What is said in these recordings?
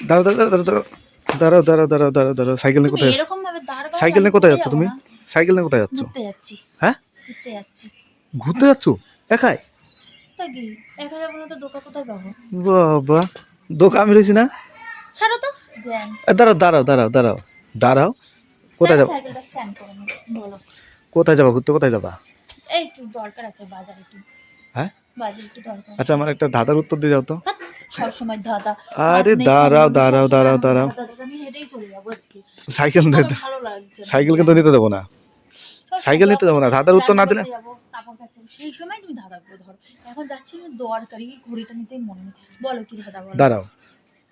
দাঁড়াও দাঁড়াও দাঁড়াও দাঁড়াও দাঁড়াও দাঁড়াও দাঁড়াও দাঁড়াও সাইকেল নিয়ে কোথায় সাইকেল নিয়ে কোথায় যাচ্ছ তুমি সাইকেল নিয়ে কোথায় যাচ্ছ হ্যাঁ ঘুরতে যাচ্ছি একাই বাবা দোকা আমি রয়েছি না দাঁড়াও দাঁড়াও দাঁড়াও দাঁড়াও দাঁড়াও কোথায় যাব কোথায় যাবা ঘুরতে কোথায় যাবা এই একটু দরকার আছে বাজার একটু হ্যাঁ বাজার একটু দরকার আচ্ছা আমার একটা ধাঁধার উত্তর দিয়ে যাও তো সব সময় দাদা আরে দাঁড়াও, দাঁড়াও, দাঁড়াও, দাঁড়াও। আমি হেঁটেই চলে যাব আজকে। সাইকেল নিতে ভালো লাগছে সাইকেল কিন্তু নিতে দেবো না। সাইকেল নিতে যাব না ধাঁধার উত্তর না দিলে সেই সময় তুমি ধাঁধা ধরো। এখন যাচ্ছি দরকারি ঘড়িটা নিতেই মনে নেই। বলো কি ধাঁধা বলো। দাঁড়াও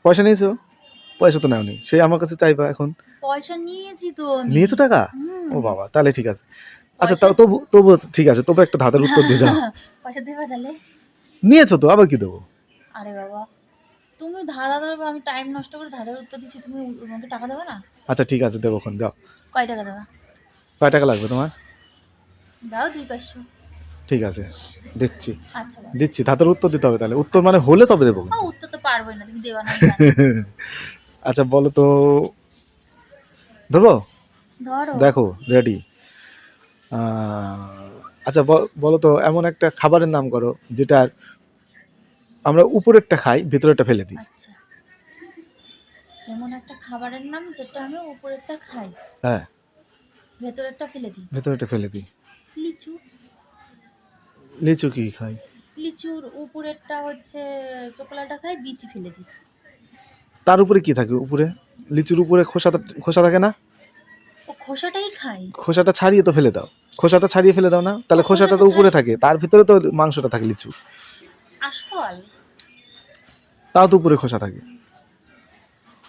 পয়সা নিয়েছো? পয়সা তো নেওনি সে আমার কাছে চাইবা এখন। পয়সা নিয়েছি তো নিয়েছো টাকা? ও বাবা তাহলে ঠিক আছে। আচ্ছা তাও তবু তবু ঠিক আছে তবু একটা ধাঁধার উত্তর দিয়ে যাও। পয়সা দেবা তাহলে? নিয়েছো তো আবার কি দেবো? আরে বাবা তুমি ধাঁধা ধরবে আমি টাইম নষ্ট করে ধাঁধার উত্তর দিচ্ছি তুমি আমাকে টাকা দেবে না? আচ্ছা ঠিক আছে দেবো এখন যাও। কয় টাকা দেবা? কয় টাকা লাগবে তোমার? দাও দুই পাঁচশো। ঠিক আছে দিচ্ছি। আচ্ছা দাও। দিচ্ছি ধাঁধার উত্তর দিতে হবে তাহলে। উত্তর মানে হলে তবে দেবো। ও উত্তর তো পারবোই না তুমি দেবা না আমি জানি। আচ্ছা বলো তো ধরবো? ধরো। দেখো রেডি আচ্ছা ব- বলো তো এমন একটা খাবারের নাম করো যেটার আমরা উপরেরটা খাই ভেতরেরটা ফেলে দিই। আচ্ছা। এমন একটা খাবারের নাম যেটা আমি উপরেরটা খাই। হ্যাঁ। ভেতরেরটা ফেলে দিই। ভেতরেরটা ফেলে দিই। লিচু। লিচু কি খাই? লিচুর উপরেরটা হচ্ছে চোকলাটা খাই বিচি ফেলে দিই। তার উপরে কি থাকে উপরে? লিচুর উপরে খোসা খোসা থাকে না? ও খোসাটাই খাই। খোসাটা ছাড়িয়ে তো ফেলে দাও। খোসাটা ছাড়িয়ে ফেলে দাও না? তাহলে খোসাটা তো উপরে থাকে। তার ভিতরে তো মাংসটা থাকে লিচু। আশফল তাও তো উপরে খোসা থাকে।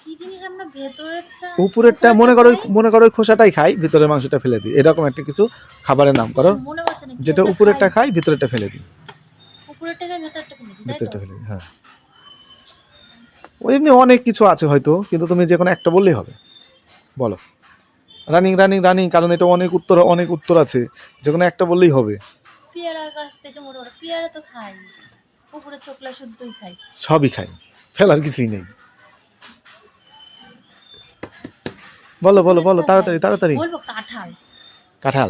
কি জিনিস আমরা ভেতরেরটা উপরেরটা মনে করো মনে করো ওই খোসাটাই খাই ভিতরের মাংসটা ফেলে দিই। এরকম একটা কিছু খাবারের নাম করো। মনে না কি যেটা একটা উপরেরটা খাই, ভিতরেরটা ফেলে দিই। খাই ভেতরটা ফেলে দিই তাই তো? ফেলে দিই হ্যাঁ। ওই এমনি অনেক কিছু আছে হয়তো কিন্তু তুমি যে কোনো একটা বললেই হবে। বলো। রানিং রানিং রানিং কারণ এটা অনেক উত্তর অনেক উত্তর আছে। যে কোনো একটা বললেই হবে। পেয়ারা গাছ থেকে মোটা মোটা পেয়ারা তো খাই। উপরে চোকলা শুদ্ধই খাই। সবই খাই। ফেলার কিছুই নেই। বলো বলো বলো তাড়াতাড়ি তাড়াতাড়ি। বলব কাঁঠাল। কাঁঠাল?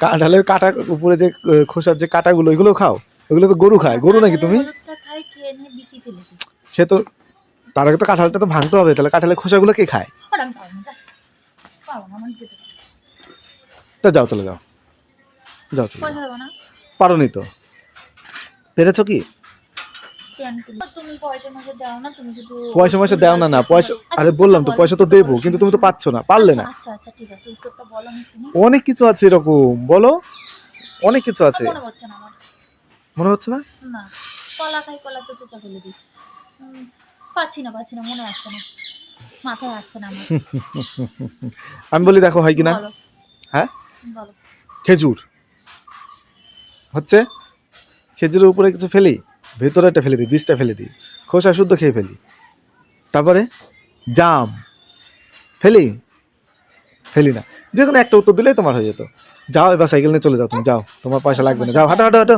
কাঁঠালের কাঁটা উপরে যে খোসার যে কাঁটাগুলো এগুলো খাও? এগুলো তো গরু খায়। গরু নাকি তুমি? সে তো তার আগে তো কাঁঠালটা তো ভাঙতে হবে। তাহলে কাঁঠালের খোসাগুলো কে খায়। তা। যাও চলে যাও। যাও চলে পারো নি তো। পেরেছ কি? পয়সা না ময়সা দাও না না পয়সা আরে বললাম তো পয়সা তো দেবো কিন্তু তুমি তো পাচ্ছ না পারলে না। আচ্ছা আচ্ছা অনেক কিছু আছে এরকম বলো। অনেক কিছু আছে। মনে হচ্ছে না না? না কলা খাই কলা তো চোচা ফেলে দিই। পাচ্ছি না পাচ্ছি না মনে আসছে না। মাথায় আসছে না আমার। আমি বলি দেখো হয় কিনা? বলো। হ্যাঁ? খেজুর। হচ্ছে? খেজুরের উপরে কিছু ফেলি, ভেতরে একটা ফেলে দিই, বীজটা ফেলে দিই, খোসা শুদ্ধ খেয়ে ফেলি। তারপরে জাম ফেলি ফেলি না। যে কোনো একটা উত্তর দিলেই তোমার হয়ে যেত। যাও এবার সাইকেল নিয়ে চলে যাও, তুমি যাও, তোমার পয়সা লাগবে না। যাও, হাঁটো হাঁটো হাঁটো।